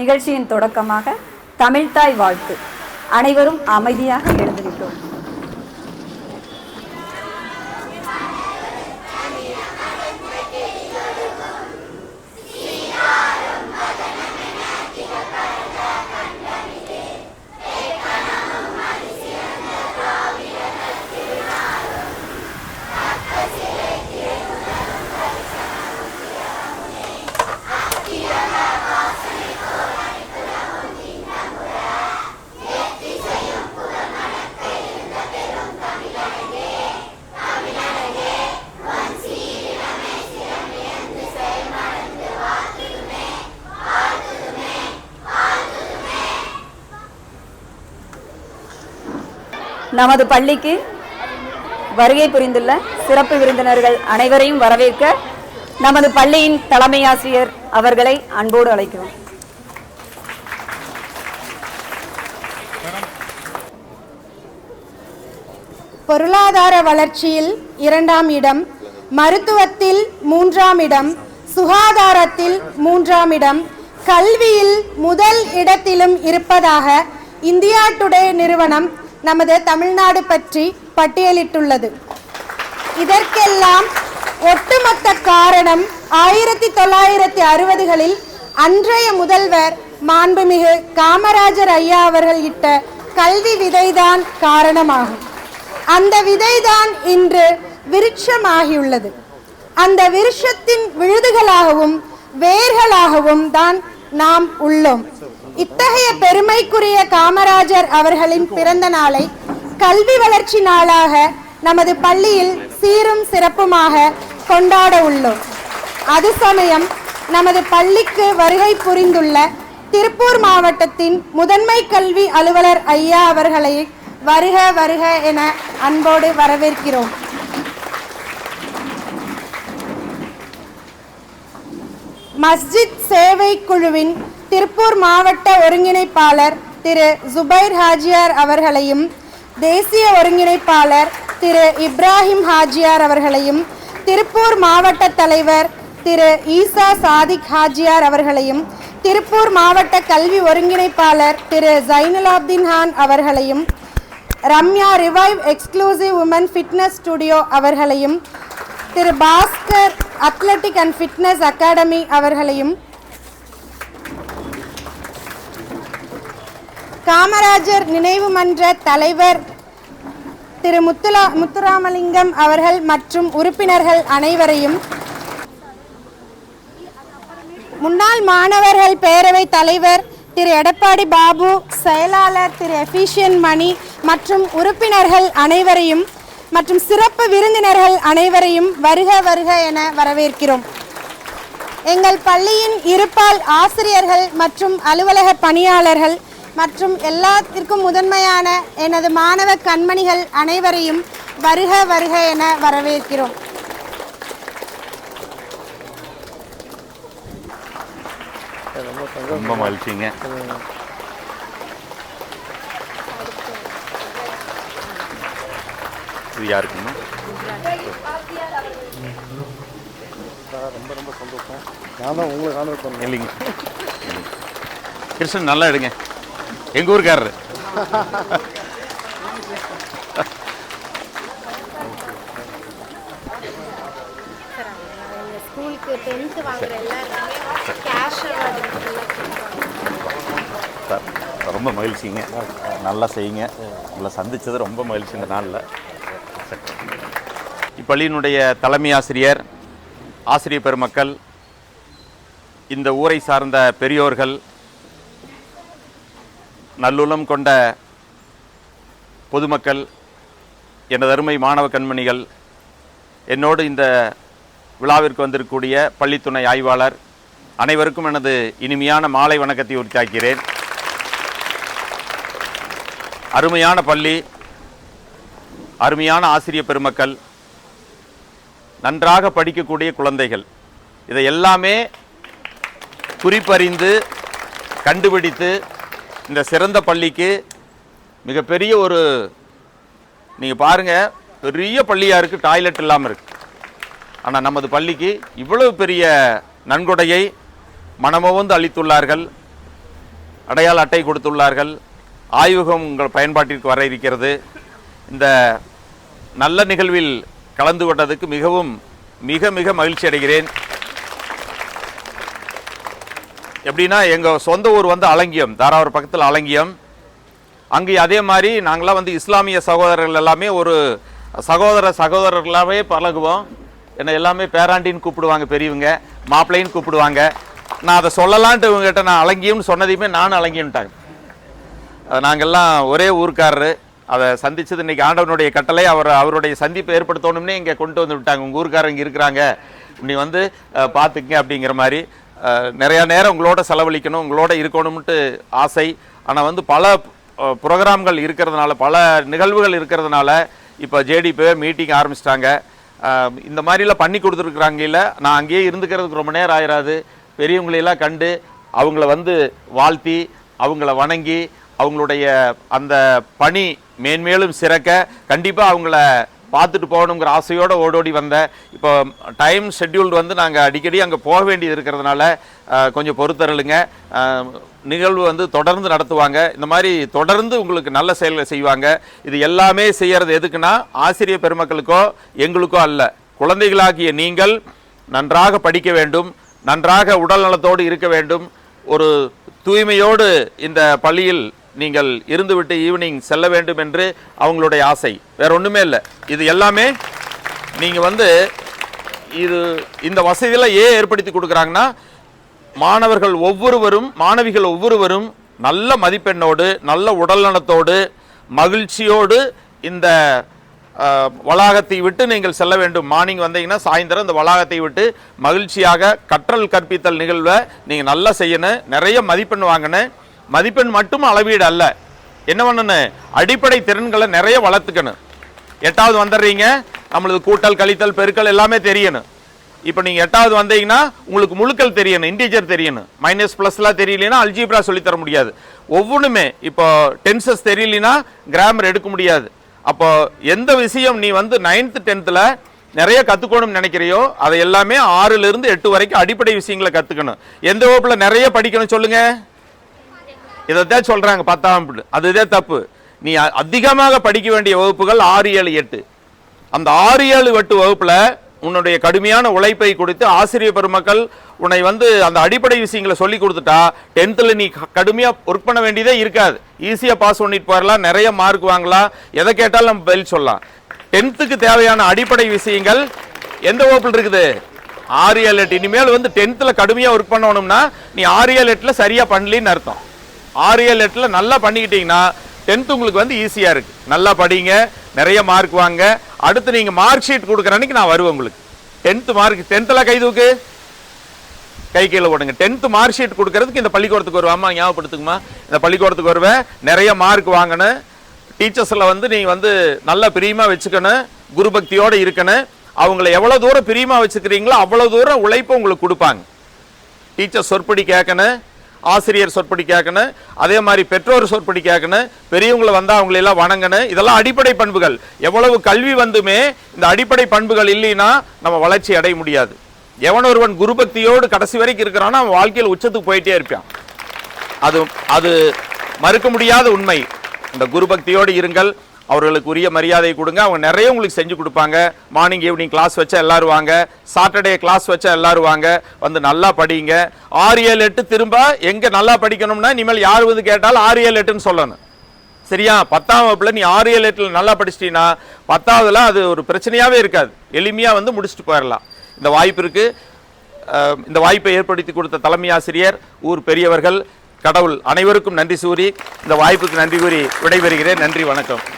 நிகழ்ச்சியின் தொடக்கமாக தமிழ்தாய் வாழ்த்து. அனைவரும் அமைதியாக எழுந்துவிட்டோம் நமது பள்ளிக்கு வருகை புரிந்துள்ள சிறப்பு விருந்தினர்கள் அனைவரையும் வரவேற்க நமது பள்ளியின் தலைமை ஆசிரியர் அவர்களை அன்போடு அழைக்கிறோம். பொருளாதார வளர்ச்சியில் இரண்டாம் இடம் மருத்துவத்தில் மூன்றாம் இடம் சுகாதாரத்தில் மூன்றாம் இடம் கல்வியில் முதல் இடத்திலும் இருப்பதாக இந்தியா டுடே நிறுவனம் நமது தமிழ்நாடு பற்றி பட்டியலிட்டுள்ளது. இதற்கெல்லாம் ஒட்டுமொத்த காரணம் ஆயிரத்தி தொள்ளாயிரத்தி அறுபதுகளில் அன்றைய முதல்வர் மாண்புமிகு காமராஜர் ஐயா அவர்கள் இட்ட கல்வி விதைதான் காரணமாகும். அந்த விதைதான் இன்று விருட்சமாகியுள்ளது. அந்த விருட்சத்தின் விழுதுகளாகவும் வேர்களாகவும் தான் நாம் உள்ளோம். இத்தகைய பெருமைக்குரிய காமராஜர் அவர்களின் பிறந்த நாளை கல்வி வளர்ச்சி நாளாக நமது பள்ளியில் சீரும் சிறப்புமாக கொண்டாட உள்ளோம். அது சமயம் நமது பள்ளிக்கு வருகை புரிந்துள்ள திருப்பூர் மாவட்டத்தின் முதன்மை கல்வி அலுவலர் ஐயா அவர்களை வருக வருக என அன்போடு வரவேற்கிறோம். மஸ்ஜித் சேவை குழுவின் திருப்பூர் மாவட்ட ஒருங்கிணைப்பாளர் திரு ஜுபைர் ஹாஜியார் அவர்களையும் தேசிய ஒருங்கிணைப்பாளர் திரு இப்ராஹிம் ஹாஜியார் அவர்களையும் திருப்பூர் மாவட்ட தலைவர் திரு ஈசா சாதிக் ஹாஜியார் அவர்களையும் திருப்பூர் மாவட்ட கல்வி ஒருங்கிணைப்பாளர் திரு ஜைனுலாப்தீன் ஹான் அவர்களையும் Ramya revive exclusive woman fitness studio அவர்களையும் திரு Baskar athletic and fitness academy அவர்களையும் காமராஜர் நினைவு மன்ற தலைவர் திரு முத்துலா முத்துராமலிங்கம் அவர்கள் மற்றும் உறுப்பினர்கள் அனைவரையும் முன்னாள் மாணவர்கள் பேரவை தலைவர் திரு எடப்பாடி பாபு செயலாளர் திரு எஃபிஷியன் மணி மற்றும் உறுப்பினர்கள் அனைவரையும் மற்றும் சிறப்பு விருந்தினர்கள் அனைவரையும் வருக வருக என வரவேற்கிறோம். எங்கள் பள்ளியின் இருப்பால் ஆசிரியர்கள் மற்றும் அலுவலக பணியாளர்கள் மற்றும் எல்லாத்திற்கும் முதன்மையான எனது மாணவ கண்மணிகள் அனைவரையும் வருக வருக என வரவேற்கிறோம். ரொம்ப மகிழ்ச்சிங்க. இது யாருக்குமா நான் தான் உங்களை காண பண்ணேன். இல்லைங்க. கிருஷ்ணன் நல்லா எடுங்க. எங்கள் ஊருக்காரரு. ரொம்ப மகிழ்ச்சிங்க. நல்லா செய்யுங்க. உங்களை சந்திச்சது ரொம்ப மகிழ்ச்சி இந்த நாளில். இப்பள்ளியினுடைய தலைமை ஆசிரியர் ஆசிரியர் பெருமக்கள் இந்த ஊரை சார்ந்த பெரியோர்கள் நல்லுள்ளம் கொண்ட பொதுமக்கள் எனது அருமை மாணவ கண்மணிகள் என்னோடு இந்த விழாவிற்கு வந்திருக்கக்கூடிய பள்ளித்துணை ஆய்வாளர் அனைவருக்கும் எனது இனிமையான மாலை வணக்கத்தை உரித்தாக்கிறேன். அருமையான பள்ளி அருமையான ஆசிரியர் பெருமக்கள் நன்றாக படிக்கக்கூடிய குழந்தைகள் இதை எல்லாமே குறிப்பறிந்து கண்டுபிடித்து இந்த சிறந்த பள்ளிக்கு மிகப்பெரிய ஒரு நீங்கள் பாருங்கள் பெரிய பள்ளியாக இருக்குது டாய்லெட் இல்லாமல் இருக்குது ஆனால் நமது பள்ளிக்கு இவ்வளவு பெரிய நன்கொடையை மனமுவந்து அளித்துள்ளார்கள் அடையாள அட்டை கொடுத்துள்ளார்கள் ஆய்வகம் உங்கள் பயன்பாட்டிற்கு வர இருக்கிறது. இந்த நல்ல நிகழ்வில் கலந்து கொண்டதுக்கு மிகவும் மிக மிக மகிழ்ச்சி அடைகிறேன் எப்படின்னா எங்கள் சொந்த ஊர் வந்து அலங்கியம் தாராவூர் பக்கத்தில் அலங்கியம். அங்கே அதே மாதிரி நாங்களாம் வந்து இஸ்லாமிய சகோதரர்கள் எல்லாமே ஒரு சகோதர சகோதரர்களாகவே பழகுவோம். என்னை எல்லாமே பேராண்டின்னு கூப்பிடுவாங்க பெரியவங்க மாப்பிள்ளைன்னு கூப்பிடுவாங்க. நான் அதை சொல்லலான்ட்டு இவங்ககிட்ட நான் அலங்கியம்னு சொன்னதையுமே நானும் அலங்கியன்ட்டாங்க நாங்கள்லாம் ஒரே ஊர்க்காரரு. அதை சந்தித்தது இன்னைக்கு ஆண்டவனுடைய கட்டளை அவர் அவருடைய சந்திப்பை ஏற்படுத்தணும்னே இங்கே கொண்டு வந்து விட்டாங்க. உங்கள் ஊருக்காரங்க இருக்கிறாங்க. நீ வந்து பார்த்துக்குங்க அப்படிங்கிற மாதிரி. நிறையா நேரம் உங்களோட செலவழிக்கணும் உங்களோட இருக்கணும்ட்டு ஆசை. ஆனால் வந்து பல ப்ரோக்ராம்கள் இருக்கிறதுனால பல நிகழ்வுகள் இருக்கிறதுனால இப்போ ஜேடிபியை மீட்டிங் ஆரம்பிச்சிட்டாங்க. இந்த மாதிரிலாம் பண்ணி கொடுத்துருக்குறாங்க இல்லை. நான் அங்கேயே இருந்துக்கிறதுக்கு ரொம்ப நேரம் ஆயிடாது பெரியவங்களையெல்லாம் கண்டு அவங்கள வந்து வாழ்த்தி அவங்கள வணங்கி அவங்களுடைய அந்த பணி மேன்மேலும் சிறக்க கண்டிப்பாக அவங்கள பார்த்துட்டு போகணுங்கிற ஆசையோடு ஓடோடி வந்தேன் இப்போ டைம் ஷெட்யூல்டு வந்து நாங்கள் அடிக்கடி அங்கே போக வேண்டியது இருக்கிறதுனால கொஞ்சம் பொறுத்தருளுங்க. நிகழ்வு வந்து தொடர்ந்து நடத்துவாங்க. இந்த மாதிரி தொடர்ந்து உங்களுக்கு நல்ல செயல்களை செய்வாங்க. இது எல்லாமே செய்கிறது எதுக்குன்னா ஆசிரியர் பெருமக்களுக்கோ எங்களுக்கோ அல்ல. குழந்தைகளாகிய நீங்கள் நன்றாக படிக்க வேண்டும். நன்றாக உடல் நலத்தோடு இருக்க வேண்டும். ஒரு தூய்மையோடு இந்த பள்ளியில் நீங்கள் இருந்துவிட்டு ஈவினிங் செல்ல வேண்டும் என்று அவங்களுடைய ஆசை. வேற ஒன்றுமே இல்லை. இது எல்லாமே நீங்கள் வந்து இது இந்த வசதியெல்லாம் ஏன் ஏற்படுத்தி கொடுக்குறாங்கன்னா மாணவர்கள் ஒவ்வொருவரும் மாணவிகள் ஒவ்வொருவரும் நல்ல மதிப்பெண்ணோடு நல்ல உடல்நலத்தோடு மகிழ்ச்சியோடு இந்த வளாகத்தை விட்டு நீங்கள் செல்ல வேண்டும். மார்னிங் வந்தீங்கன்னா சாயந்தரம் இந்த வளாகத்தை விட்டு மகிழ்ச்சியாக கற்றல் கற்பித்தல் நிகழ்வை நீங்கள் நல்லா செய்யணும். நிறைய மதிப்பெண் வாங்கணும். மதிப்பெண் மட்டும் அளவீடு அல்ல. என்ன பண்ணணும் அடிப்படை திறன்களை நிறைய வளர்த்துக்கணும். எட்டாவது வந்துடுறீங்க. நம்மளுக்கு கூட்டல் கழித்தல் பெருக்கல் எல்லாமே தெரியணும். இப்போ நீங்கள் எட்டாவது வந்தீங்கன்னா உங்களுக்கு முழுக்கல் தெரியணும் இன்டீஜர் தெரியணும். மைனஸ் ப்ளஸ்லாம் தெரியலனா அல்ஜிப்ரா சொல்லித் தர முடியாது. ஒவ்வொன்றுமே இப்போ டென்சஸ் தெரியலனா கிராமர் எடுக்க முடியாது. அப்போ எந்த விஷயம் நீ வந்து நைன்த்து டென்த்தில் நிறைய கற்றுக்கணும்னு நினைக்கிறியோ அதை எல்லாமே ஆறுலேருந்து எட்டு வரைக்கும் அடிப்படை விஷயங்களை கற்றுக்கணும் எந்த வகுப்பில் நிறைய படிக்கணும் சொல்லுங்கள் இதைத்தான் சொல்றாங்க பத்தாம் வகுப்பு அதுதான் தப்பு. நீ அ- அதிகமாக படிக்க வேண்டிய வகுப்புகள் ஆறு ஏழு எட்டு. அந்த ஆறு ஏழு எட்டு வகுப்புல உன்னுடைய கடுமையான உழைப்பை கொடுத்து ஆசிரியர் பெருமக்கள் உன்னை வந்து அந்த அடிப்படை விஷயங்களை சொல்லி கொடுத்துட்டா டென்த்தில் நீ க- கடுமையா ஒர்க் பண்ண வேண்டியதே இருக்காது. ஈஸியா பாஸ் பண்ணிட்டு போயிடலாம் நிறைய மார்க் வாங்கலாம் எதை கேட்டாலும் நம்ம பதில் சொல்லலாம். டென்த்துக்கு தேவையான அடிப்படை விஷயங்கள் எந்த வகுப்பில் இருக்குது? ஆறு ஏழு எட்டு. இனிமேல் வந்து டென்த்தில் கடுமையாக ஒர்க் பண்ணணும்னா நீ ஆறு ஏழு எட்டில் சரியாக பண்ணலின்னு அர்த்தம். ஆறு ஏழு எட்டில் நல்லா பண்ணிக்கிட்டீங்கன்னா டென்த் உங்களுக்கு வந்து ஈஸியாக இருக்கு. நல்லா படிங்க நிறைய மார்க் வாங்க. அடுத்து நீங்கள் மார்க் ஷீட் கொடுக்குற அன்னைக்கு நான் வருவேன் உங்களுக்கு. டென்த்து மார்க் டென்த்தில் கை தூக்கு. கை கீழே போடுங்க டென்த்து மார்க் ஷீட் கொடுக்கறதுக்கு இந்த பள்ளிக்கூடத்துக்கு வருவாமா ஞாபகப்படுத்துக்குமா இந்த பள்ளிக்கூடத்துக்கு வருவேன். நிறைய மார்க் வாங்கணும். டீச்சர்ஸில் வந்து நீங்கள் வந்து நல்லா பிரியமாக வச்சுக்கணும். குரு பக்தியோடு இருக்கணும். அவங்கள எவ்வளோ தூரம் பிரியமாக வச்சுக்கிறீங்களோ அவ்வளோ தூரம் உழைப்பு உங்களுக்கு கொடுப்பாங்க. டீச்சர் சொற்படி கேட்கணும். ஆசிரியர் சொற்படி கேட்கணும் அதே மாதிரி பெற்றோர் சொற்படி கேட்கணும் பெரியவங்களை வந்தால் அவங்களெல்லாம் வணங்கணும் இதெல்லாம் அடிப்படை பண்புகள். எவ்வளவு கல்வி வந்துமே இந்த அடிப்படை பண்புகள் இல்லைன்னா நம்ம வளர்ச்சி அடைய முடியாது. எவன் ஒருவன் குருபக்தியோடு கடைசி வரைக்கும் இருக்கிறான்னா அவன் வாழ்க்கையில் உச்சத்துக்கு போயிட்டே இருப்பான். அது அது மறுக்க முடியாத உண்மை. இந்த குருபக்தியோடு இருங்கள் அவர்களுக்கு உரிய மரியாதை கொடுங்க. அவங்க நிறைய உங்களுக்கு செஞ்சு கொடுப்பாங்க. மார்னிங் ஈவினிங் கிளாஸ் வச்சா எல்லாரும் வாங்க. சாட்டர்டே கிளாஸ் வச்சா எல்லாரும் வாங்க. வந்து நல்லா படிங்க. ஆறு ஏழு எட்டு திரும்ப எங்கே நல்லா படிக்கணும்னா இனிமேல் யார் வந்து கேட்டாலும் ஆறு ஏழு எட்டுன்னு சொல்லணும். சரியா? பத்தாம் வகுப்பில் நீ ஆறு ஏழு எட்டில் நல்லா படிச்சிட்டீங்கன்னா பத்தாவதுல அது ஒரு பிரச்சனையாகவே இருக்காது. எளிமையாக வந்து முடிச்சுட்டு போயிடலாம் இந்த வாய்ப்பு இருக்குது இந்த வாய்ப்பை ஏற்படுத்தி கொடுத்த தலைமை ஆசிரியர் ஊர் பெரியவர்கள் கடவுள் அனைவருக்கும் நன்றி சூரி இந்த வாய்ப்புக்கு நன்றி கூறி விடைபெறுகிறேன். நன்றி வணக்கம்.